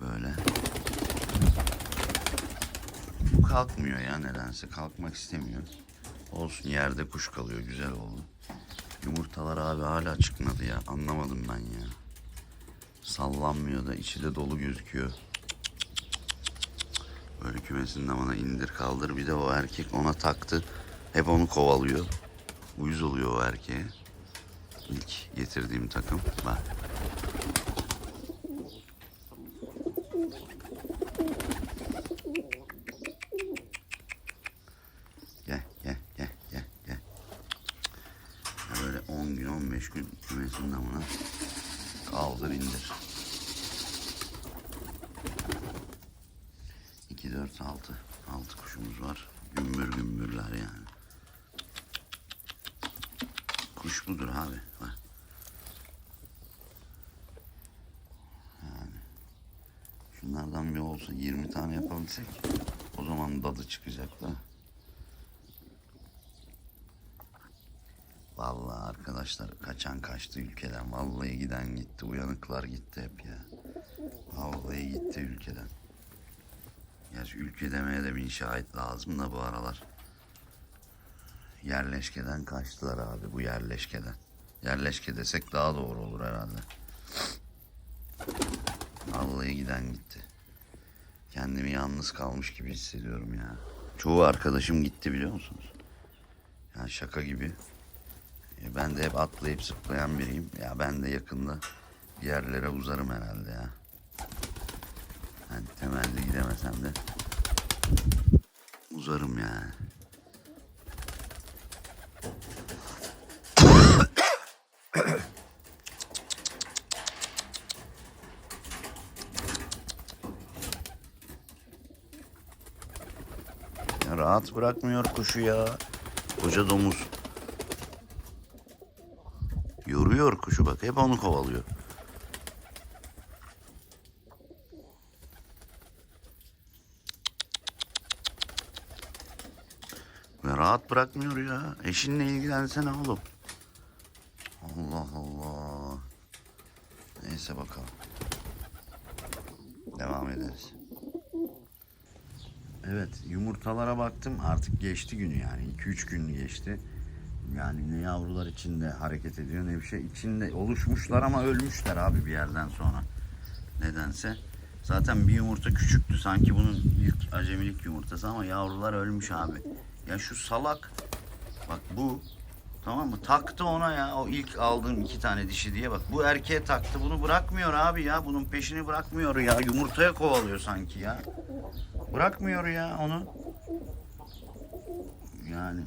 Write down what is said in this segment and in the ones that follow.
Böyle. Bu kalkmıyor ya nedense. Kalkmak istemiyor. Olsun yerde kuş kalıyor. Güzel oldu. Yumurtalar abi hala çıkmadı ya. Anlamadım ben ya. Sallanmıyor da içi de dolu gözüküyor. Böyle kümesin damına indir kaldır. Bir de o erkek ona taktı. Hep onu kovalıyor. Uyuz oluyor o erkeğe. İlk getirdiğim takım. Bak kaldır indir. 2 4 6 6 kuşumuz var. Gümbür gümbürler yani. Kuş budur abi. Bak. Yani şunlardan bir olsa 20 tane yapabilsek o zaman dadı çıkacak da. Vallahi arkadaşlar kaçan kaçtı ülkeden. Vallahi giden gitti. Uyanıklar gitti hep ya. Vallahi gitti ülkeden. Gerçi ülke demeye de bin şahit lazım da bu aralar. Yerleşkeden kaçtılar abi bu yerleşkeden. Yerleşke desek daha doğru olur herhalde. Vallahi giden gitti. Kendimi yalnız kalmış gibi hissediyorum ya. Çoğu arkadaşım gitti biliyor musunuz? Yani şaka gibi. E, Ben de hep atlayıp zıplayan biriyim. Ya ben de yakında bir yerlere uzarım herhalde ya. Yani temelli gidemesem de uzarım yani. Ya rahat bırakmıyor kuşu ya. Koca domuz. Yoruyor kuşu bak. Hep onu kovalıyor. Ve rahat bırakmıyor ya. Eşinle ilgilensene oğlum. Allah Allah. Neyse bakalım. Devam ederiz. Evet yumurtalara baktım artık geçti günü yani 2-3 gün geçti. Yani ne yavrular içinde hareket ediyor ne bir şey içinde oluşmuşlar ama ölmüşler abi bir yerden sonra. Nedense. Zaten bir yumurta küçüktü sanki bunun ilk acemilik yumurtası ama yavrular ölmüş abi. Ya şu salak bak bu tamam mı taktı ona ya o ilk aldığım iki tane dişi diye bak bu erkeğe taktı bunu bırakmıyor abi ya bunun peşini bırakmıyor ya yumurtaya kovalıyor sanki ya. Bırakmıyor ya onu. Yani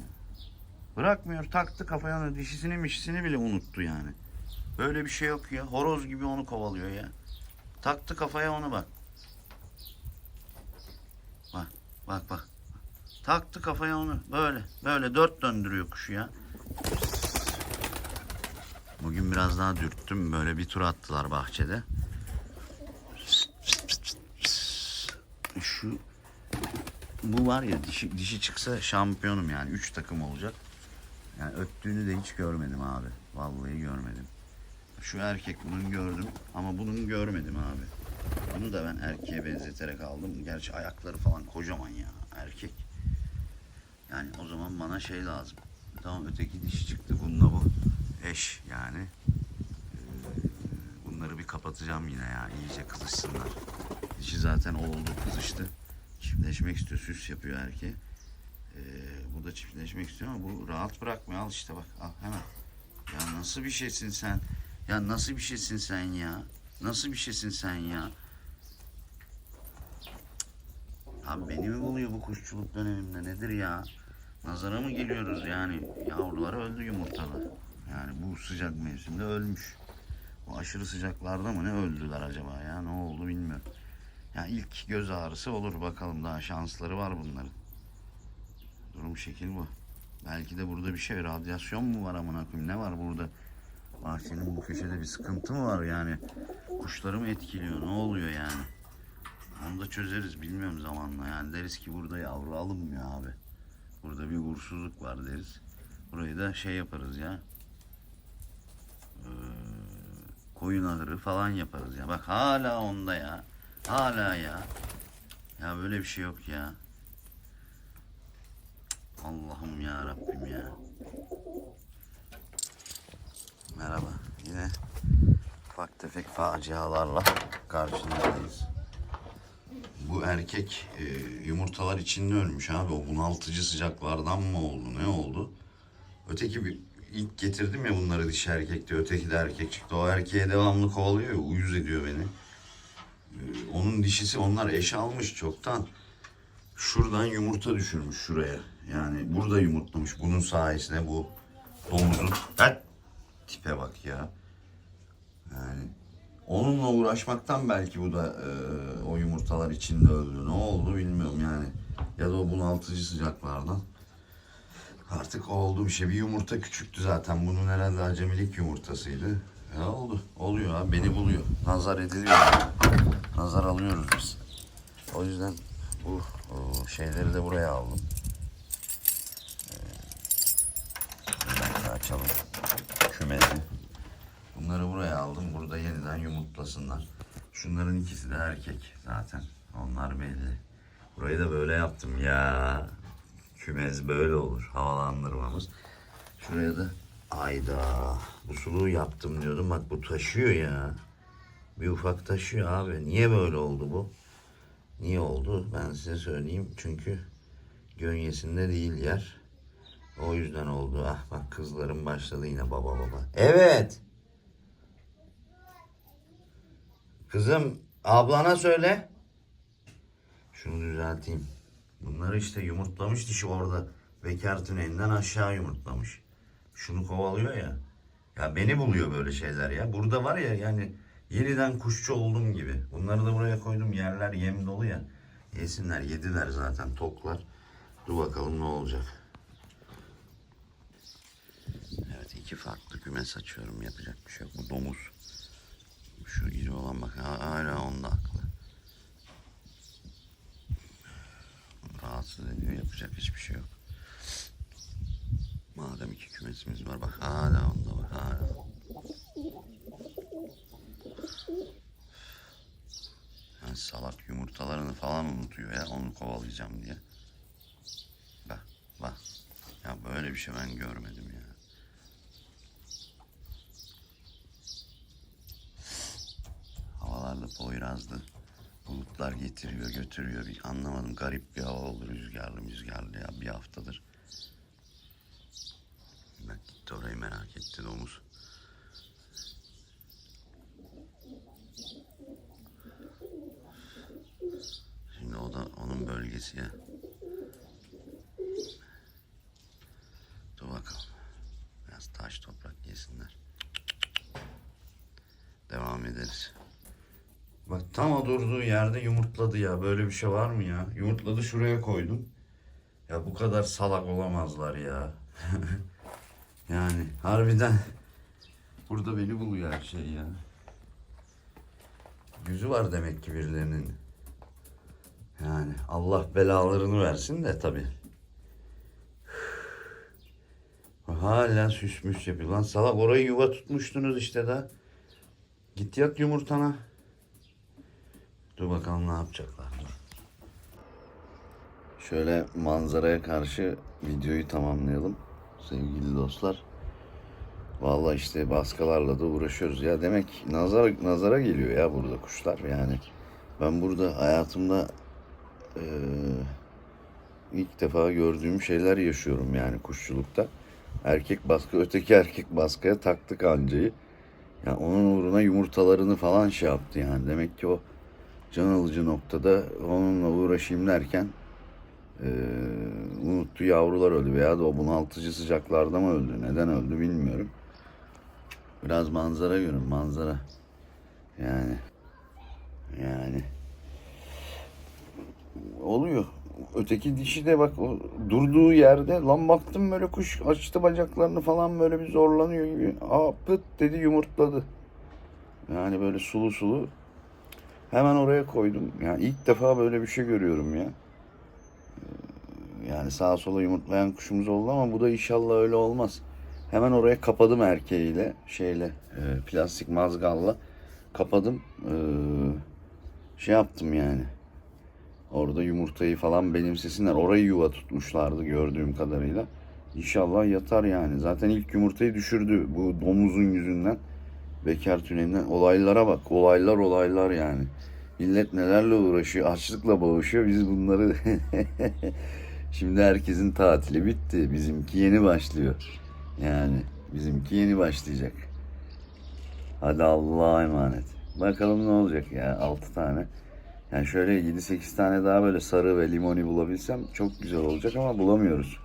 bırakmıyor taktı kafaya onu dişisini mişisini bile unuttu yani. Böyle bir şey yok ya. Horoz gibi onu kovalıyor ya. Taktı kafaya onu bak. Bak bak bak. Taktı kafaya onu böyle böyle dört döndürüyor kuşu ya. Bugün biraz daha dürttüm böyle bir tur attılar bahçede. Şu bu var ya dişi, dişi çıksa şampiyonum yani. Üç takım olacak. Yani öttüğünü de hiç görmedim abi. Vallahi görmedim. Şu erkek bunun gördüm ama bunun görmedim abi. Bunu da ben erkeğe benzeterek aldım. Gerçi ayakları falan kocaman ya erkek. Yani o zaman bana şey lazım. Tamam öteki dişi çıktı. Bununla bu eş yani. Ee, Bunları bir kapatacağım yine ya. iyice kızışsınlar. Dişi zaten oldu kızıştı. Çiftleşmek istiyor. Süs yapıyor erkeğe. Ee, bu da çiftleşmek istiyor ama bu rahat bırakmıyor. Al işte bak al hemen. Ya nasıl bir şeysin sen? Ya nasıl bir şeysin sen ya? Nasıl bir şeysin sen ya? Abi beni mi buluyor bu kuşçuluk döneminde nedir ya? Nazara mı geliyoruz yani? Yavrular öldü yumurtalar. Yani bu sıcak mevsimde ölmüş. Bu aşırı sıcaklarda mı ne öldüler acaba ya? Ne oldu bilmiyorum. Ya ilk göz ağrısı olur bakalım daha şansları var bunların. Durum şekil bu. Belki de burada bir şey radyasyon mu var amına koyayım ne var burada? Bahçenin bu köşede bir sıkıntı mı var yani? Kuşları mı etkiliyor? Ne oluyor yani? Onu da çözeriz bilmiyorum zamanla. Yani deriz ki burada yavru alınmıyor abi. Burada bir uğursuzluk var deriz. Burayı da şey yaparız ya. Ee, koyun ahırı falan yaparız ya. Bak hala onda ya. Hala ya. Ya böyle bir şey yok ya. Allah'ım ya Rabbim ya. Merhaba. Yine ufak tefek facialarla karşınızdayız. Bu erkek e, yumurtalar içinde ölmüş abi. O bunaltıcı sıcaklardan mı oldu? Ne oldu? Öteki bir ilk getirdim ya bunları dişi erkekti. Öteki de erkek çıktı. O erkeğe devamlı kovalıyor. Uyuz ediyor beni. E, onun dişisi onlar eş almış çoktan. Şuradan yumurta düşürmüş şuraya. Yani burada yumurtlamış. Bunun sayesinde bu domuzun. Hadi. Tipe bak ya. Yani onunla uğraşmaktan belki bu da e, o yumurtalar içinde öldü. Ne oldu bilmiyorum yani. Ya da o bunaltıcı sıcaklardan. Artık oldu bir şey. Bir yumurta küçüktü zaten. Bunun herhalde acemilik yumurtasıydı. Ya oldu. Oluyor abi. Beni buluyor. Nazar ediliyor. Nazar alıyoruz biz. O yüzden bu şeyleri de buraya aldım. Ee, bir dakika açalım. Kümesi. Bunları buraya aldım. Burada yeniden yumurtlasınlar. Şunların ikisi de erkek zaten. Onlar belli. Burayı da böyle yaptım ya. Kümes böyle olur. Havalandırmamız. Şuraya da ayda bu suluğu yaptım diyordum. Bak bu taşıyor ya. Bir ufak taşıyor abi. Niye böyle oldu bu? Niye oldu? Ben size söyleyeyim. Çünkü gönyesinde değil yer. O yüzden oldu. Ah bak kızlarım başladı yine baba baba. Evet. Kızım ablana söyle. Şunu düzelteyim. Bunları işte yumurtlamış dişi orada. Bekar tünelinden aşağı yumurtlamış. Şunu kovalıyor ya. Ya beni buluyor böyle şeyler ya. Burada var ya yani yeniden kuşçu oldum gibi. Bunları da buraya koydum. Yerler yem dolu ya. Yesinler yediler zaten toklar. Dur bakalım ne olacak. Evet iki farklı kümes açıyorum. Yapacak bir şey yok. Bu domuz. Şu iri olan bak ha- hala onda haklı. Rahatsız ediyor. Yapacak hiçbir şey yok. Madem iki kümesimiz var bak hala onda bak hala. Yani salak yumurtalarını falan unutuyor ya onu kovalayacağım diye. Bak bak. Ya böyle bir şey ben görmedim ya. Havalar da poyrazdı. Bulutlar getiriyor götürüyor. Bir anlamadım garip bir hava oldu rüzgarlı rüzgarlı ya bir haftadır. Bak gitti orayı merak etti domuz. Şimdi o da onun bölgesi ya. Dur bakalım. Biraz taş toprak yesinler. Devam ederiz. Bak tam o durduğu yerde yumurtladı ya. Böyle bir şey var mı ya? Yumurtladı şuraya koydum. Ya bu kadar salak olamazlar ya. yani harbiden burada beni buluyor her şey ya. Yüzü var demek ki birilerinin. Yani Allah belalarını versin de tabi. Hala süsmüş yapıyor. Lan salak orayı yuva tutmuştunuz işte da. Git yat yumurtana. Dur bakalım ne yapacaklar. Dur. Şöyle manzaraya karşı videoyu tamamlayalım sevgili dostlar. Vallahi işte baskalarla da uğraşıyoruz ya. Demek nazar nazara geliyor ya burada kuşlar yani. Ben burada hayatımda eee, ilk defa gördüğüm şeyler yaşıyorum yani kuşçulukta. Erkek baskı öteki erkek baskıya taktı kancayı. Ya onun uğruna yumurtalarını falan şey yaptı yani. Demek ki o can alıcı noktada onunla uğraşayım derken eee unuttu yavrular öldü veya da o bunaltıcı sıcaklarda mı öldü neden öldü bilmiyorum. Biraz manzara görün manzara. Yani yani oluyor. Öteki dişi de bak o durduğu yerde lan baktım böyle kuş açtı bacaklarını falan böyle bir zorlanıyor gibi. Aa pıt dedi yumurtladı. Yani böyle sulu sulu. Hemen oraya koydum. Yani ilk defa böyle bir şey görüyorum ya. Ee, Yani sağa sola yumurtlayan kuşumuz oldu ama bu da inşallah öyle olmaz. Hemen oraya kapadım erkeğiyle şeyle e, plastik mazgalla kapadım. Ee, şey yaptım yani. Orada yumurtayı falan benimsesinler. Orayı yuva tutmuşlardı gördüğüm kadarıyla. İnşallah yatar yani. Zaten ilk yumurtayı düşürdü bu domuzun yüzünden. Bekar tünelinden. Olaylara bak. Olaylar olaylar yani. Millet nelerle uğraşıyor. Açlıkla boğuşuyor. Biz bunları... Şimdi herkesin tatili bitti. Bizimki yeni başlıyor. Yani bizimki yeni başlayacak. Hadi Allah'a emanet. Bakalım ne olacak ya 6 tane. Yani şöyle 7-8 tane daha böyle sarı ve limoni bulabilsem çok güzel olacak ama bulamıyoruz.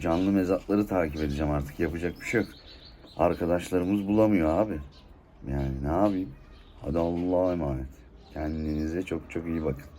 Canlı mezatları takip edeceğim artık yapacak bir şey yok. Arkadaşlarımız bulamıyor abi. Yani ne yapayım? Hadi Allah'a emanet. Kendinize çok çok iyi bakın.